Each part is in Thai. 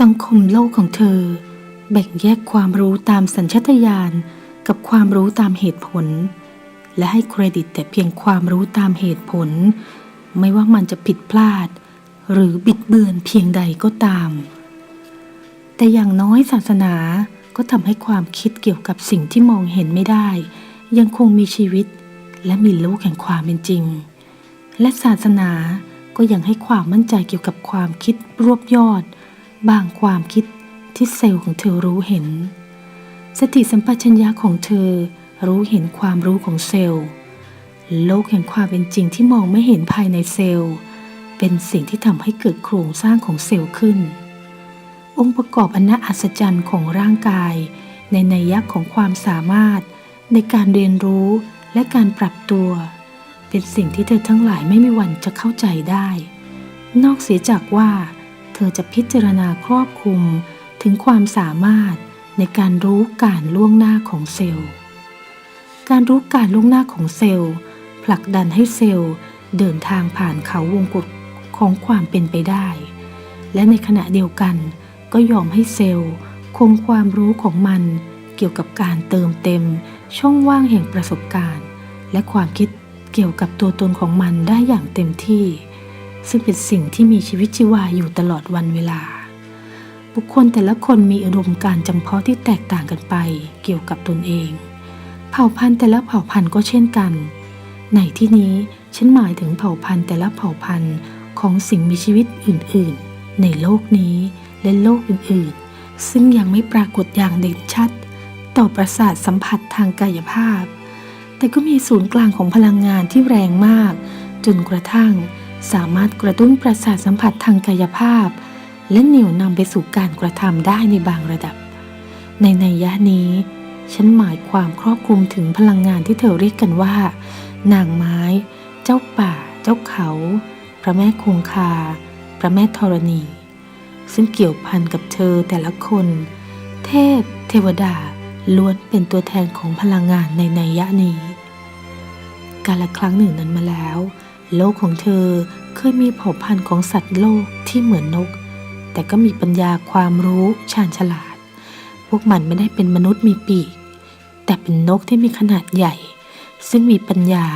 สังคมโลกของเธอ แบ่งแยกความรู้ตามสัญชาตญาณกับความรู้ตามเหตุผล และให้เครดิตแต่เพียงความรู้ตามเหตุผล ไม่ว่ามันจะผิดพลาด หรือบิดเบือนเพียงใดก็ตาม แต่อย่างน้อยศาสนาก็ทำให้ความคิดเกี่ยวกับสิ่งที่มองเห็นไม่ได้ ยังคงมีชีวิตและมีโลกแห่งความเป็นจริง และศาสนา ก็ยังให้ความมั่นใจเกี่ยวกับความคิดรวบยอด บางความคิดที่เซลล์ของเธอรู้เห็น สติสัมปชัญญะของเธอรู้เห็นความรู้ของเซลล์ โลกแห่งความเป็นจริงที่มองไม่เห็นภายในเซลล์ เป็นสิ่งที่ทำให้เกิดโครงสร้างของเซลล์ขึ้น องค์ประกอบอันน่าอัศจรรย์ของร่างกาย ในนัยยะของความสามารถ ในการเรียนรู้และการปรับตัว เป็นสิ่งที่เธอทั้งหลายไม่มีวันจะเข้าใจได้ นอกเสียจากว่า เธอจะพิจารณาครอบคลุมถึงความสามารถในการรู้การล่วงหน้าของเซลล์ การรู้การล่วงหน้าของเซลล์ ผลักดันให้เซลล์เดินทางผ่านเขาวงกฏของความเป็นไปได้ และในขณะเดียวกันก็ยอมให้เซลล์คงความรู้ของมันเกี่ยวกับการเติมเต็มช่องว่างแห่งประสบการณ์ และความคิด เกี่ยวกับตัวตนของมันได้อย่างเต็มที่ ซึ่งเป็นสิ่งที่มีชีวิตชีวาอยู่ตลอดวันเวลา บุคคลแต่ละคนมีอุดมการจำเพาะที่แตกต่างกันไปเกี่ยวกับตนเอง เผ่าพันธุ์แต่ละเผ่าพันธุ์ก็เช่นกัน ในที่นี้ฉันหมายถึงเผ่าพันธุ์แต่ละเผ่าพันธุ์ของสิ่งมีชีวิตอื่น ๆ ในโลกนี้และโลกอื่น ๆ ซึ่งยังไม่ปรากฏอย่างเด่นชัด ต่อประสาทสัมผัสทางกายภาพ แต่ก็มีศูนย์กลางของพลังงานที่แรงมาก จนกระทั่งสามารถกระตุ้นประสาทสัมผัสทางกายภาพ และเหนี่ยวนำไปสู่การกระทำได้ในบางระดับ ในนัยยะนี้ ฉันหมายความครอบคลุมถึงพลังงานที่เธอเรียกกันว่า นางไม้ เจ้าป่า เจ้าเขา พระแม่คงคา พระแม่ธรณี ซึ่งเกี่ยวพันกับเธอแต่ละคน เทพ เทวดาล้วนเป็นตัวแทนของพลังงานในนัยยะนี้ กาลครั้งหนึ่งนั้นมาแล้ว โลกของเธอเคยมีเผ่าพันธุ์ของสัตว์โลกที่เหมือนนก แต่ก็มีปัญญาความรู้ชาญฉลาด พวกมันไม่ได้เป็นมนุษย์มีปีก แต่เป็นนกที่มีขนาดใหญ่ ซึ่งมีปัญญา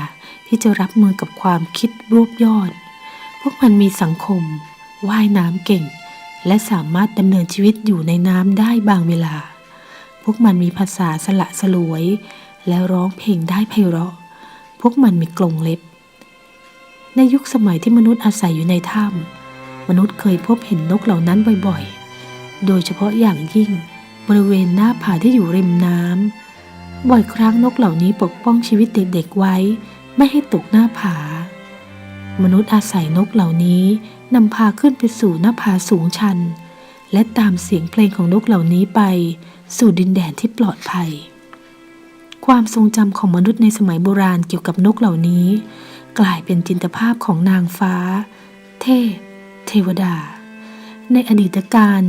ที่จะรับมือกับความคิดรวบยอด พวกมันมีสังคม ว่ายน้ำเก่ง และสามารถดำเนินชีวิตอยู่ในน้ำได้บางเวลา พวกมันมีภาษาสละสลวย และร้องเพลงได้ไพเราะ พวกมันมีกรงเล็บ ในยุคสมัยที่มนุษย์อาศัยอยู่ในถ้ำมนุษย์เคยพบเห็นนกเหล่านั้นบ่อยๆ โดยเฉพาะอย่างยิ่งบริเวณหน้าผาที่อยู่ริมน้ำบ่อยครั้งนกเหล่านี้ปกป้องชีวิตเด็กๆไว้ ไม่ให้ตกหน้าผา มนุษย์อาศัยนกเหล่านี้นำพาขึ้นไปสู่หน้าผาสูงชัน และตามเสียงเพลงของนกเหล่านี้ไป สู่ดินแดนที่ปลอดภัย ความทรงจำของมนุษย์ในสมัยโบราณเกี่ยวกับนกเหล่านี้ กลายเป็นจินตภาพของนางฟ้า เทพ เทวดา ในอดีตการ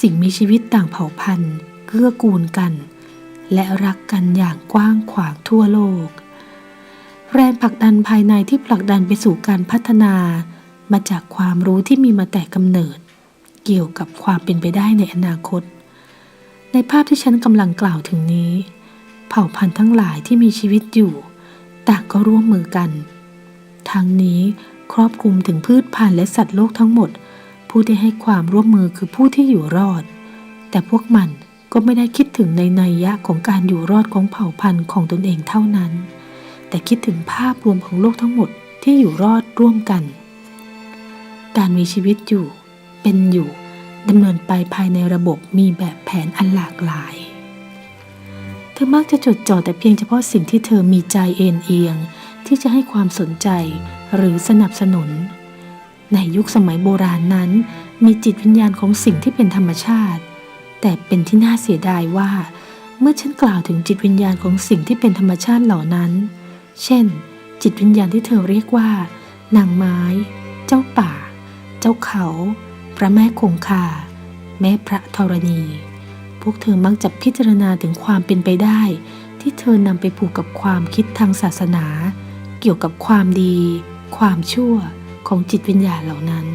สิ่งมีชีวิตต่างเผ่าพันธุ์เกื้อกูลกัน และรักกันอย่างกว้างขวางทั่วโลก แรงผลักดันภายในที่ผลักดันไปสู่การพัฒนา มาจากความรู้ที่มีมาแต่กำเนิด เกี่ยวกับความเป็นไปได้ในอนาคต ในภาพที่ฉันกำลังกล่าวถึงนี้ เผ่าพันธุ์ทั้งหลายที่มีชีวิตอยู่ ต่างก็ร่วมมือกัน ทั้งนี้ครอบคลุมถึงพืชพันธุ์และสัตว์โลกทั้งหมด ผู้ที่ให้ความร่วมมือคือผู้ที่อยู่รอด แต่พวกมันก็ไม่ได้คิดถึงในนัยยะของการอยู่รอดของเผ่าพันธุ์ของตนเองเท่านั้น แต่คิดถึงภาพรวมของโลกทั้งหมดที่อยู่รอดร่วมกัน การมีชีวิตอยู่ เป็นอยู่ดำเนินไปภายในระบบมีแบบแผนอันหลากหลาย อมักจะจดจ่อแต่เพียงเฉพาะสิ่งที่เธอมีใจเอ็นเอียง ที่จะให้ความสนใจหรือสนับสนุน ในยุคสมัยโบราณนั้น มีจิตวิญญาณของสิ่งที่เป็นธรรมชาติ แต่เป็นที่น่าเสียดายว่า เมื่อฉันกล่าวถึงจิตวิญญาณของสิ่งที่เป็นธรรมชาติเหล่านั้น เช่น จิตวิญญาณที่เธอเรียกว่า นางไม้ เจ้าป่า เจ้าเขา พระแม่คงคา แม่พระธรณี พวกเธอมักจะพิจารณาถึงความเป็นไปได้ ที่เธอนำไปผูกกับความคิดทางศาสนา เกี่ยวกับความดี ความชั่วของจิตวิญญาณเหล่านั้น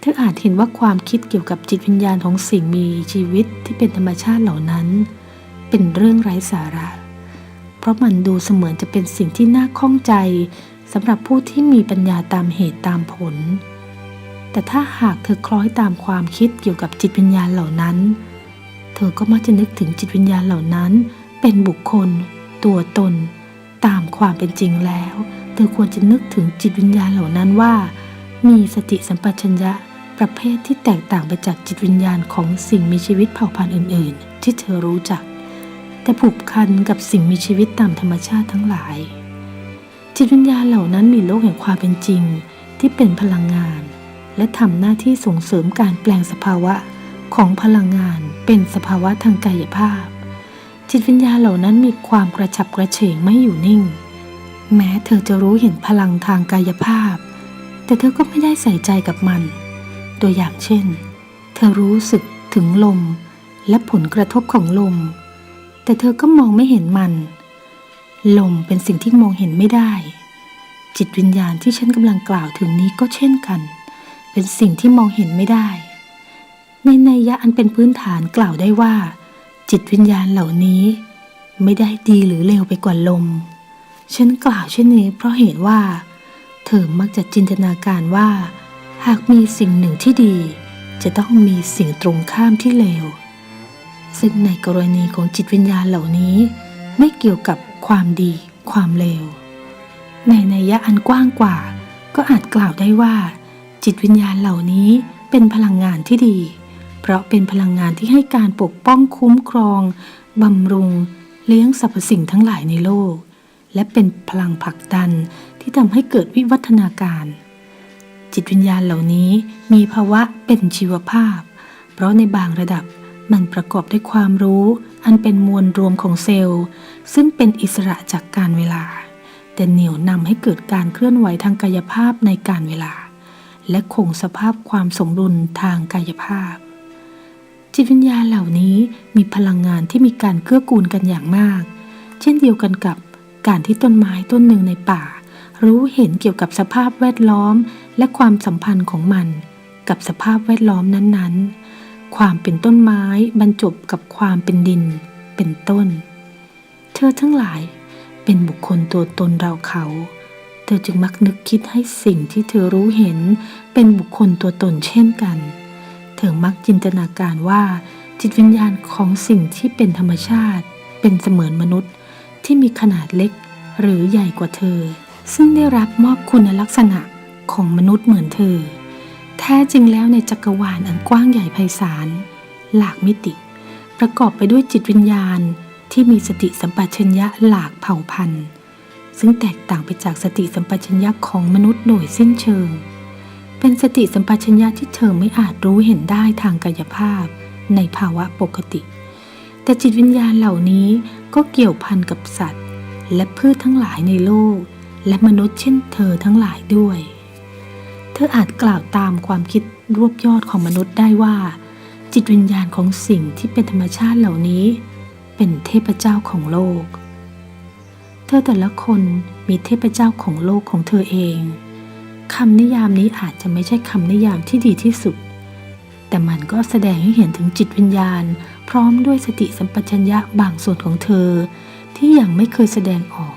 เธออาจเห็นว่าความคิดเกี่ยวกับจิตวิญญาณของสิ่งมีชีวิตที่เป็นธรรมชาติเหล่านั้น เป็นเรื่องไร้สาระ เพราะมันดูเสมือนจะเป็นสิ่งที่น่าข้องใจสำหรับผู้ที่มีปัญญาตามเหตุตามผล แต่ถ้าหากเธอคล้อยตามความคิดเกี่ยวกับจิตวิญญาณเหล่านั้น เธอก็มักจะนึกถึงจิตวิญญาณเหล่านั้น เป็นบุคคล ตัวตน ตามความเป็นจริงแล้ว เธอควรจะนึกถึงจิตวิญญาณเหล่านั้นว่า มีสติสัมปชัญญะประเภทที่แตกต่างไปจากจิตวิญญาณของสิ่งมีชีวิตเผ่าพันธุ์อื่น ๆ ที่เธอรู้จัก แต่ผูกพันกับสิ่งมีชีวิตตามธรรมชาติทั้งหลาย จิตวิญญาณเหล่านั้นมีโลกแห่งความเป็นจริง ที่เป็นพลังงาน และทำหน้าที่ส่งเสริมการแปลงสภาวะของพลังงานเป็นสภาวะทางกายภาพ จิตวิญญาณเหล่านั้นมีความกระฉับกระเฉงไม่อยู่นิ่ง แม้เธอจะรู้เห็นพลังทางกายภาพ แต่เธอก็ไม่ได้ใส่ใจกับมัน ตัวอย่างเช่น เธอรู้สึกถึงลมและผลกระทบของลม แต่เธอก็มองไม่เห็นมัน ลมเป็นสิ่งที่มองเห็นไม่ได้ จิตวิญญาณที่ฉันกำลังกล่าวถึงนี้ก็เช่นกัน เป็นสิ่งที่มองเห็นไม่ได้ ในนัยยะอันเป็นพื้นฐานกล่าวได้ว่า จิตวิญญาณเหล่านี้ ไม่ได้ดีหรือเลวไปกว่าลม ฉันกล่าวเช่นนี้ เพราะเห็นว่า เธอมักจะจินตนาการว่า หากมีสิ่งหนึ่งที่ดี จะต้องมีสิ่งตรงข้ามที่เลว ซึ่งในกรณีของจิตวิญญาณเหล่านี้ ไม่เกี่ยวกับความดีความเลวในนัยยะอันกว้างกว่า ก็อาจกล่าวได้ว่า จิตวิญญาณเหล่านี้เป็นพลังงานที่ดี เพราะเป็นพลังงานที่ให้การปกป้องคุ้มครองบำรุง เลี้ยงสรรพสิ่งทั้งหลายในโลก และเป็นพลังผลักดันที่ทำให้เกิดวิวัฒนาการ จิตวิญญาณเหล่านี้มีภาวะเป็นชีวภาพ เพราะในบางระดับมันประกอบด้วยความรู้ อันเป็นมวลรวมของเซลล์ ซึ่งเป็นอิสระจากการเวลา แต่เหนี่ยวนำให้เกิดการเคลื่อนไหวทางกายภาพในการเวลา และคงสภาพความสมดุลทางกายภาพ จิตวิญญาณเหล่านี้มีพลังงานที่มีการเกื้อกูลกันอย่างมาก เช่นเดียวกันกับการที่ต้นไม้ต้นหนึ่งในป่า รู้เห็นเกี่ยวกับสภาพแวดล้อม และความสัมพันธ์ของมัน กับสภาพแวดล้อมนั้นๆ ความเป็นต้นไม้บรรจบกับความเป็นดิน เป็นต้น เธอทั้งหลายเป็นบุคคลตัวตนเราเขา เธอจึงมักนึกคิดให้สิ่งที่เธอรู้เห็น เป็นบุคคลตัวตนเช่นกัน เธอมักจินตนาการว่า จิตวิญญาณของสิ่งที่เป็นธรรมชาติ เป็นเสมือนมนุษย์ที่มีขนาดเล็กหรือใหญ่กว่าเธอ ซึ่งได้รับมอบคุณลักษณะของมนุษย์เหมือนเธอ แท้จริงแล้วในจักรวาลอันกว้างใหญ่ไพศาลหลากมิติ ประกอบไปด้วยจิตวิญญาณที่มีสติสัมปชัญญะหลากเผ่าพันธุ์ ซึ่งแตกต่างไปจากสติสัมปชัญญะของมนุษย์โดยสิ้นเชิง เป็นสติสัมปชัญญะที่เธอไม่อาจรู้เห็นได้ทางกายภาพ ในภาวะปกติ แต่จิตวิญญาณเหล่านี้ก็เกี่ยวพันกับสัตว์ และพืชทั้งหลายในโลก และมนุษย์เช่นเธอทั้งหลายด้วย เธออาจกล่าวตามความคิดรวบยอดของมนุษย์ได้ว่า จิตวิญญาณของสิ่งที่เป็นธรรมชาติเหล่านี้ เป็นเทพเจ้าของโลก เธอแต่ละคนมีเทพเจ้าของโลกของเธอเองคำนิยามนี้อาจจะไม่ใช่คำนิยามที่ดีที่สุด แต่มันก็แสดงให้เห็นถึงจิตวิญญาณ พร้อมด้วยสติสัมปชัญญะบางส่วนของเธอ ที่ยังไม่เคยแสดงออก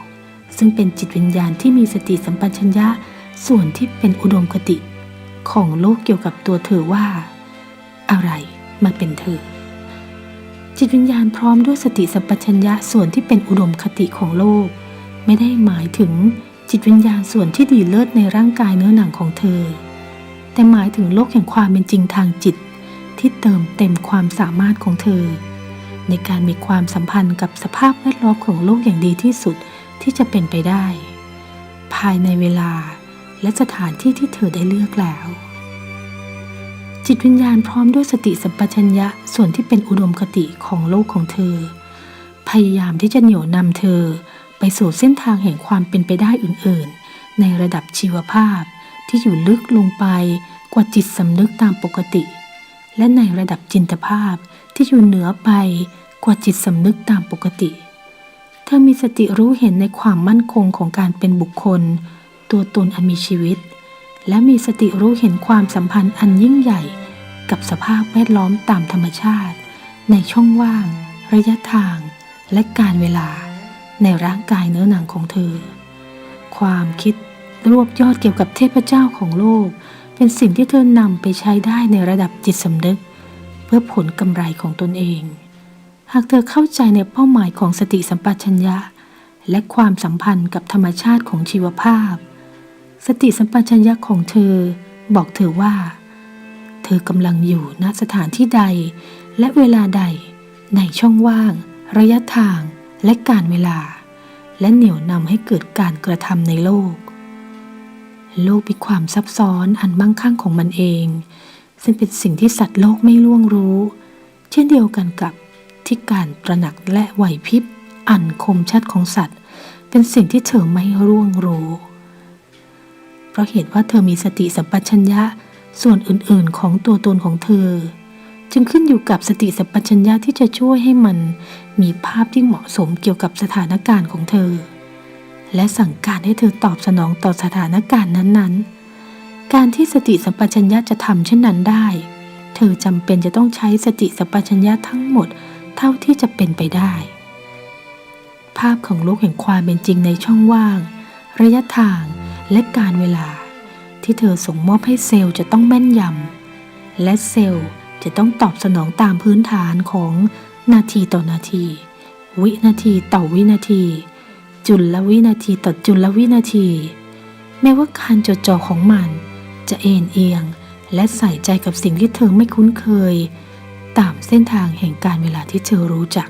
ซึ่งเป็นจิตวิญญาณที่มีสติสัมปชัญญะส่วนที่เป็นอุดมคติ ของโลกเกี่ยวกับตัวเธอว่า อะไรมาเป็นเธอ จิตวิญญาณพร้อมด้วยสติสัมปชัญญะส่วนที่เป็นอุดมคติของโลก ไม่ได้หมายถึงจิตวิญญาณส่วนที่ดีเลิศในร่างกายเนื้อหนังของเธอ แต่หมายถึงโลกแห่งความเป็นจริงทางจิต ที่เติมเต็มความสามารถของเธอ ในการมีความสัมพันธ์กับสภาพแวดล้อมของโลกอย่างดีที่สุดที่จะเป็นไปได้ ภายในเวลาและสถานที่ที่เธอได้เลือกแล้ว จิตวิญญาณพร้อมด้วยสติสัมปชัญญะส่วนที่เป็นอุดมคติของโลกของเธอ พยายามที่จะเหนี่ยวนำเธอ ไปสู่เส้นทางแห่งความเป็นไปได้อื่นๆ ในระดับชีวภาพที่อยู่ลึกลงไปกว่าจิตสำนึกตามปกติ และในระดับจินตภาพที่อยู่เหนือไปกว่าจิตสำนึกตามปกติ เธอมีสติรู้เห็นในความมั่นคงของการเป็นบุคคล ตัวตนอันมีชีวิต และมีสติรู้เห็นความสัมพันธ์อันยิ่งใหญ่ กับสภาพแวดล้อมตามธรรมชาติ ในช่องว่าง ระยะทาง และการเวลา ในร่างกายเนื้อหนังของเธอ ความคิดรวบยอดเกี่ยวกับเทพเจ้าของโลก เป็นสิ่งที่เธอนำไปใช้ได้ในระดับจิตสำนึก เพื่อผลกำไรของตนเอง หากเธอเข้าใจในเป้าหมายของสติสัมปชัญญะ และความสัมพันธ์กับธรรมชาติของชีวภาพ สติสัมปชัญญะของเธอ บอกเธอว่า เธอกำลังอยู่ณสถานที่ใดและเวลาใดในช่องว่าง ระยะทาง และการเวลา และเหนี่ยวนำให้เกิดการกระทำในโลก โลกมีความซับซ้อนอันมั่งคั่งของมันเอง ซึ่งเป็นสิ่งที่สัตว์โลกไม่ล่วงรู้ เช่นเดียวกันกับที่การตระหนักและไหวพริบอันคมชัดของสัตว์ เป็นสิ่งที่เธอไม่ร่วงรู้ เพราะเหตุว่าเธอมีสติสัมปชัญญะส่วนอื่นๆของตัวตนของเธอ จึงขึ้นอยู่กับสติสัมปชัญญะที่จะช่วยให้มัน มีภาพที่เหมาะสมเกี่ยวกับสถานการณ์ของเธอ และสั่งการให้เธอตอบสนองต่อสถานการณ์นั้นๆ การที่สติสัมปชัญญะจะทำเช่นนั้นได้ เธอจำเป็นจะต้องใช้สติสัมปชัญญะทั้งหมดเท่าที่จะเป็นไปได้ ภาพของโลกแห่งความเป็นจริงในช่องว่าง ระยะทางและการเวลา ที่เธอส่งมอบให้เซลล์จะต้องแม่นยำและเซลล์ จะต้องตอบสนองตามพื้นฐานของนาทีต่อนาที วินาทีต่อวินาที จุลวินาทีต่อจุลวินาที แม้ว่าการจดจ่อของมัน จะเอ็นเอียง และใส่ใจกับสิ่งที่เธอไม่คุ้นเคย ตามเส้นทางแห่งการเวลาที่เธอรู้จัก